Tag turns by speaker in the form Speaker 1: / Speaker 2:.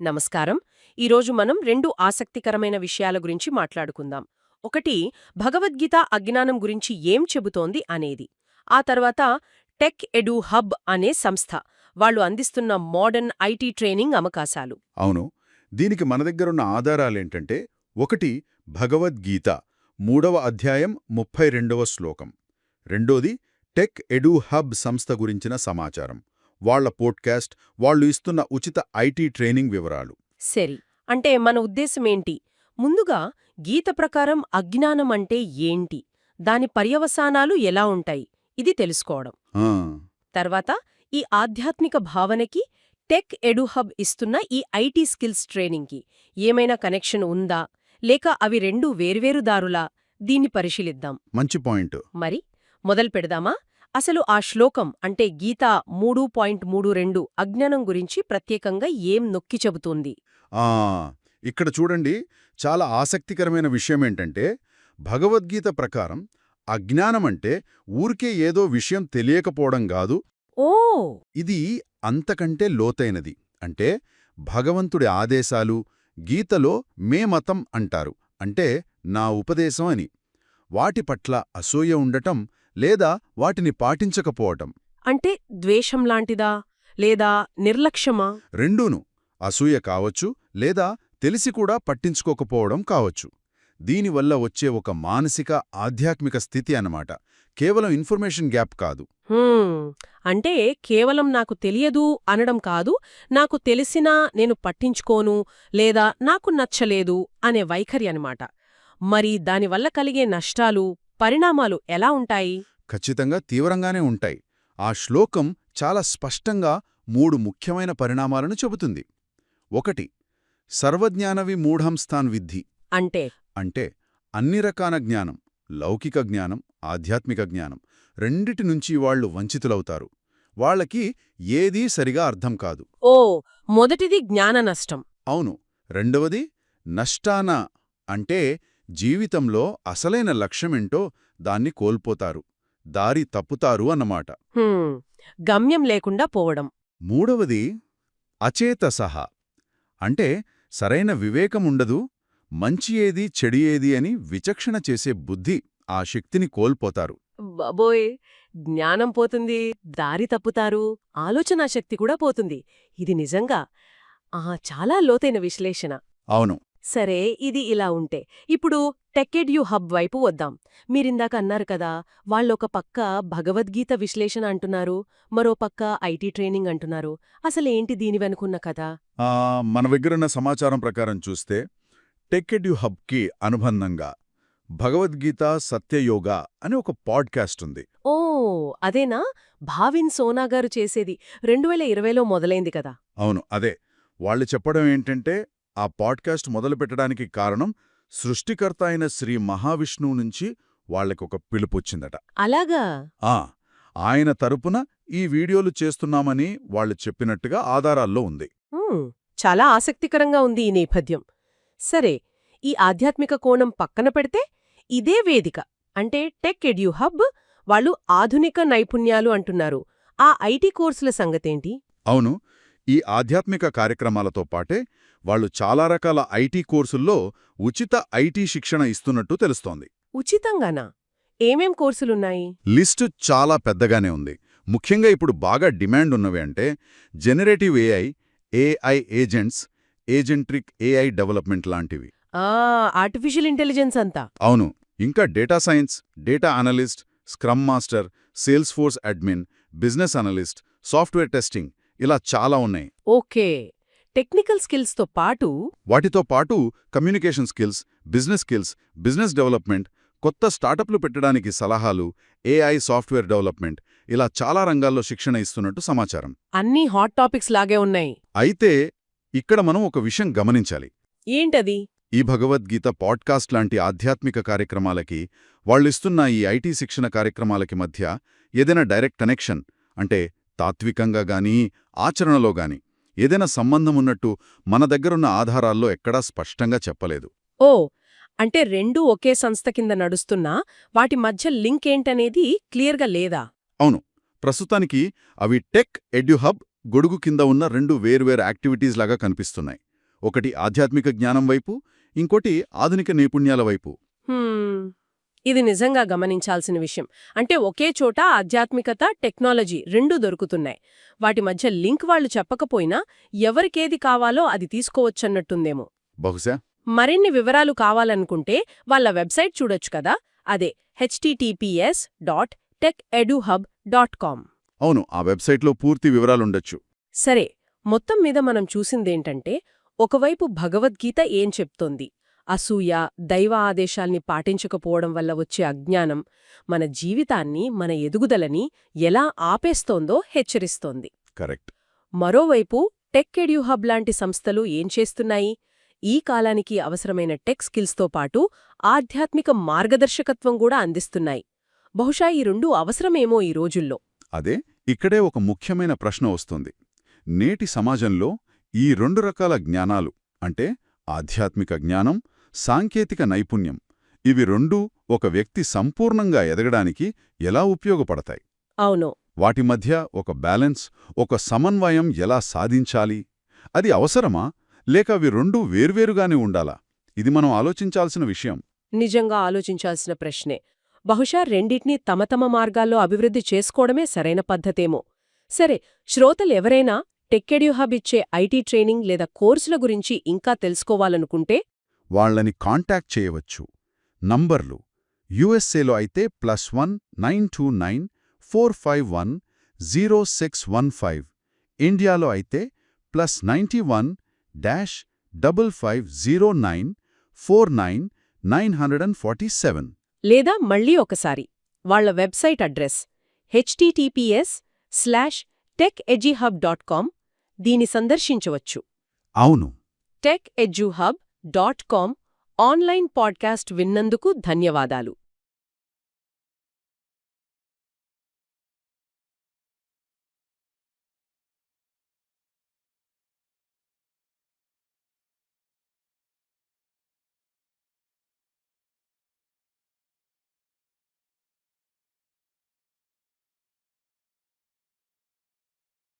Speaker 1: నమస్కారం. ఈరోజు మనం రెండు ఆసక్తికరమైన విషయాల గురించి మాట్లాడుకుందాం. ఒకటి భగవద్గీత అజ్ఞానం గురించి ఏం చెబుతోంది అనేది. ఆ తర్వాత టెక్ ఎడు హబ్ అనే సంస్థ వాళ్ళు అందిస్తున్న మోడర్న్ ఐటీ ట్రైనింగ్ అవకాశాలు.
Speaker 2: అవును. దీనికి మన దగ్గరున్న ఆధారాలేంటంటే ఒకటి భగవద్గీత మూడవ అధ్యాయం ముప్పై రెండవ శ్లోకం. రెండోది టెక్ ఎడు హబ్ సంస్థ గురించిన సమాచారం. వాళ్ళ పోడ్కాస్ట్ వాళ్ళు ఇస్తున్న ఉచిత ఐటీ ట్రైనింగ్ వివరాలు.
Speaker 1: సరి అంటే మన ఉద్దేశమేంటి ముందుగా గీత ప్రకారం అజ్ఞానం అంటే ఏంటి? దాని పర్యవసానాలు ఎలా ఉంటాయి? ఇది తెలుసుకోవడం. తర్వాత ఈ ఆధ్యాత్మిక భావనకి టెక్ ఎడుహబ్ ఇస్తున్న ఈ ఐటీ స్కిల్స్ ట్రైనింగ్కి ఏమైనా కనెక్షన్ ఉందా? లేక అవి రెండు వేర్వేరు దారులా? దీన్ని పరిశీలిద్దాం.
Speaker 2: మంచి పాయింట్.
Speaker 1: మరి మొదలు పెడదామా? అసలు ఆ శ్లోకం అంటే గీత మూడు పాయింట్ మూడు రెండు అజ్ఞానం గురించి ప్రత్యేకంగా ఏం నొక్కి చెబుతోంది?
Speaker 2: ఆ ఇక్కడ చూడండి చాలా ఆసక్తికరమైన విషయమేంటంటే భగవద్గీత ప్రకారం అజ్ఞానమంటే ఊరికే ఏదో విషయం తెలియకపోవడం కాదు.
Speaker 1: ఓ!
Speaker 2: ఇది అంతకంటే లోతైనది. అంటే భగవంతుడి ఆదేశాలు గీతలో మే మతం అంటారు. అంటే నా ఉపదేశం అని. వాటి పట్ల అసూయ ఉండటం లేదా వాటిని పాటించకపోవటం.
Speaker 1: అంటే ద్వేషం లాంటిదా? లేదా నిర్లక్ష్యమా?
Speaker 2: రెండూను. అసూయ కావచ్చు లేదా తెలిసి కూడా పట్టించుకోకపోవడం కావచ్చు. దీనివల్ల వచ్చే ఒక మానసిక ఆధ్యాత్మిక స్థితి అన్నమాట. కేవలం ఇన్ఫర్మేషన్ గ్యాప్ కాదు.
Speaker 1: అంటే కేవలం నాకు తెలియదు అనడం కాదు నాకు తెలిసినా నేను పట్టించుకోను లేదా నాకు నచ్చలేదు అనే వైఖరి అన్నమాట. మరి దానివల్ల కలిగే నష్టాలు పరిణామాలు ఎలా ఉంటాయి?
Speaker 2: ఖచ్చితంగా తీవ్రంగానే ఉంటాయి. ఆ శ్లోకం చాలా స్పష్టంగా మూడు ముఖ్యమైన పరిణామాలను చెబుతుంది. ఒకటి సర్వజ్ఞానవి మూఢంస్థాన్ విద్ధి.
Speaker 1: అంటే?
Speaker 2: అంటే అన్ని రకాల జ్ఞానం లౌకిక జ్ఞానం ఆధ్యాత్మిక జ్ఞానం రెండిటి నుంచి వాళ్ళు వంచితులవుతారు. వాళ్ళకి ఏదీ సరిగా అర్థం కాదు.
Speaker 1: ఓ మొదటిది జ్ఞాన నష్టం.
Speaker 2: అవును. రెండవది నష్టాన అంటే జీవితంలో అసలైన లక్ష్యమేంటో దాన్ని కోల్పోతారు. దారి తప్పుతారు అన్నమాట.
Speaker 1: గమ్యం లేకుండా పోవడం.
Speaker 2: మూడవది అచేతసహ. అంటే సరైన వివేకముండదు మంచి ఏది చెడు ఏది అని విచక్షణ చేసే బుద్ధి ఆ శక్తిని కోల్పోతారు.
Speaker 1: బాబోయ్! జ్ఞానం పోతుంది దారి తప్పుతారు ఆలోచనా శక్తి కూడా పోతుంది. ఇది నిజంగా ఆ చాలా లోతైన విశ్లేషణ.
Speaker 2: అవును.
Speaker 1: సరే ఇది ఇలా ఉంటే. ఇప్పుడు టెక్కెడ్యూ హబ్ వైపు వద్దాం. మీరిందాక అన్నారు కదా వాళ్ళొక పక్క భగవద్గీత విశ్లేషణ అంటున్నారు మరో పక్క ఐటీ ట్రైనింగ్ అంటున్నారు. అసలేంటి దీని వెనుకున్న కదా
Speaker 2: మన దగ్గరున్న సమాచారం ప్రకారం చూస్తే టెక్కెడ్యూ హబ్కి అనుబంధంగా భగవద్గీత సత్యయోగ అని ఒక పాడ్కాస్ట్ ఉంది.
Speaker 1: ఓ అదేనా? భావిన్ సోనా గారు చేసేది. రెండు వేల ఇరవైలో మొదలైంది కదా.
Speaker 2: అవును అదే. వాళ్ళు చెప్పడం ఏంటంటే ఆ పాడ్కాస్ట్ మొదలుపెట్టడానికి కారణం సృష్టికర్త అయిన శ్రీ మహావిష్ణువు నుంచి వాళ్ళకొక పిలుపొచ్చిందట
Speaker 1: అలాగా?
Speaker 2: ఆ ఆయన తరపున ఈ వీడియోలు చేస్తున్నామని వాళ్ళు చెప్పినట్టుగా ఆధారాల్లో ఉంది.
Speaker 1: చాలా ఆసక్తికరంగా ఉంది ఈ నేపథ్యం. సరే ఈ ఆధ్యాత్మిక కోణం పక్కన పెడితే ఇదే వేదిక. అంటే టెక్ ఎడ్యూ హబ్ వాళ్ళు ఆధునిక నైపుణ్యాలు అంటున్నారు. ఆ ఐటీ కోర్సుల సంగతేంటి?
Speaker 2: అవును ఈ ఆధ్యాత్మిక కార్యక్రమాలతో పాటే వాళ్ళు చాలా రకాల ఐటీ కోర్సుల్లో ఉచిత ఐటీ శిక్షణ ఇస్తున్నట్టు తెలుస్తోంది.
Speaker 1: ఉచితంగానా? ఏమేం కోర్సులున్నాయి?
Speaker 2: లిస్టు చాలా పెద్దగానే ఉంది. ముఖ్యంగా ఇప్పుడు బాగా డిమాండ్ ఉన్నవి అంటే generative AI AI agents agentic AI development లాంటివి.
Speaker 1: ఆర్టిఫిషియల్ ఇంటెలిజెన్స్ అంతా.
Speaker 2: అవును. ఇంకా data science data analyst scrum master Salesforce admin business analyst software testing ఇలా చాలా ఉన్నాయి.
Speaker 1: ఓకే. టెక్నికల్ స్కిల్స్తో పాటు
Speaker 2: వాటితో పాటు communication skills business skills business development కొత్త స్టార్టప్లు పెట్టడానికి సలహాలు ఏఐ సాఫ్ట్వేర్ డెవలప్మెంట్ ఇలా చాలా రంగాల్లో శిక్షణ ఇస్తున్నట్టు సమాచారం.
Speaker 1: అన్నీ హాట్ టాపిక్స్ లాగే ఉన్నాయి.
Speaker 2: అయితే ఇక్కడ మనం ఒక విషయం గమనించాలి.
Speaker 1: ఏంటది?
Speaker 2: ఈ భగవద్గీత పాడ్కాస్ట్ లాంటి ఆధ్యాత్మిక కార్యక్రమాలకి వాళ్ళిస్తున్న ఈ ఐటీ శిక్షణ కార్యక్రమాలకి మధ్య ఏదైనా డైరెక్ట్ కనెక్షన్ అంటే తాత్వికంగా గానీ ఆచరణలో గాని ఏదైనా సంబంధం ఉన్నట్టు మన దగ్గరున్న ఆధారాల్లో ఎక్కడా స్పష్టంగా చెప్పలేదు.
Speaker 1: ఓ అంటే రెండూ ఒకే సంస్థ కింద నడుస్తున్నా వాటి మధ్య లింక్ ఏంటనేది క్లియర్గా లేదా?
Speaker 2: అవును. ప్రస్తుతానికి అవి టెక్ ఎడ్యుహబ్ గొడుగు కింద ఉన్న రెండు వేర్వేరు యాక్టివిటీస్ లాగా కనిపిస్తున్నాయి. ఒకటి ఆధ్యాత్మిక జ్ఞానం వైపు ఇంకోటి ఆధునిక నైపుణ్యాల వైపు.
Speaker 1: ఇది నిజంగా గమనించాల్సిన విషయం. అంటే ఒకే చోట ఆధ్యాత్మికత టెక్నాలజీ రెండూ దొరుకుతున్నాయి. వాటి మధ్య లింక్ వాళ్ళు చెప్పకపోయినా ఎవరికేది కావాలో అది తీసుకోవచ్చన్నట్టుందేమో.
Speaker 2: బహుశా.
Speaker 1: మరిన్ని వివరాలు కావాలనుకుంటే వాళ్ళ వెబ్సైట్ చూడొచ్చు కదా? అదే HTTPS dot tech eduhub dot com.
Speaker 2: అవును ఆ వెబ్సైట్లో పూర్తి వివరాలుండొచ్చు.
Speaker 1: సరే మొత్తం మీద మనం చూసిందేంటంటే ఒకవైపు భగవద్గీత ఏం చెప్తోంది? అసూయ దైవ ఆదేశాల్ని పాటించకపోవడం వల్ల వచ్చే అజ్ఞానం మన జీవితాన్ని మన ఎదుగుదలని ఎలా ఆపేస్తోందో హెచ్చరిస్తోంది.
Speaker 2: కరెక్ట్.
Speaker 1: మరోవైపు టెక్ ఎడ్యూహబ్ లాంటి సంస్థలు ఏం చేస్తున్నాయి? ఈ కాలానికి అవసరమైన టెక్ స్కిల్స్తో పాటు ఆధ్యాత్మిక మార్గదర్శకత్వం కూడా అందిస్తున్నాయి. బహుశా ఈ రెండూ అవసరమేమో ఈ రోజుల్లో.
Speaker 2: అదే ఇక్కడే ఒక ముఖ్యమైన ప్రశ్న వస్తుంది. నేటి సమాజంలో ఈ రెండు రకాల జ్ఞానాలు అంటే ఆధ్యాత్మిక జ్ఞానం సాంకేతిక నైపుణ్యం. ఇవి రెండూ ఒక వ్యక్తి సంపూర్ణంగా ఎదగడానికి ఎలా ఉపయోగపడతాయి?
Speaker 1: అవును.
Speaker 2: వాటి మధ్య ఒక బ్యాలెన్స్ ఒక సమన్వయం ఎలా సాధించాలి? అది అవసరమా? లేక అవి రెండూ వేర్వేరుగానే ఉండాలా? ఇది మనం ఆలోచించాల్సిన విషయం.
Speaker 1: నిజంగా ఆలోచించాల్సిన ప్రశ్నే. బహుశా రెండిటినీ తమ తమ మార్గాల్లో అభివృద్ధి చేసుకోవడమే సరైన పద్ధతేమో. సరే శ్రోతలెవరైనా టెక్కెడ్యూహబ్ ఇచ్చే ఐటీ ట్రైనింగ్ లేదా కోర్సుల గురించి ఇంకా తెలుసుకోవాలనుకుంటే
Speaker 2: వాళ్ళని కాంటాక్ట్ చేయవచ్చు. నంబర్లు యుఎస్ఏలో అయితే plus one nine two nine four five one zero six one five. ఇండియాలో అయితే plus ninety one dash double five zero nine four nine nine hundred and forty seven.
Speaker 1: లేదా మళ్ళీ ఒకసారి వాళ్ళ website address HTTPS slash tech eduhub dot com దీని సందర్శించవచ్చు.
Speaker 2: అవును.
Speaker 1: Tech eduhub dot com online podcast విన్నందుకు ధన్యవాదాలు.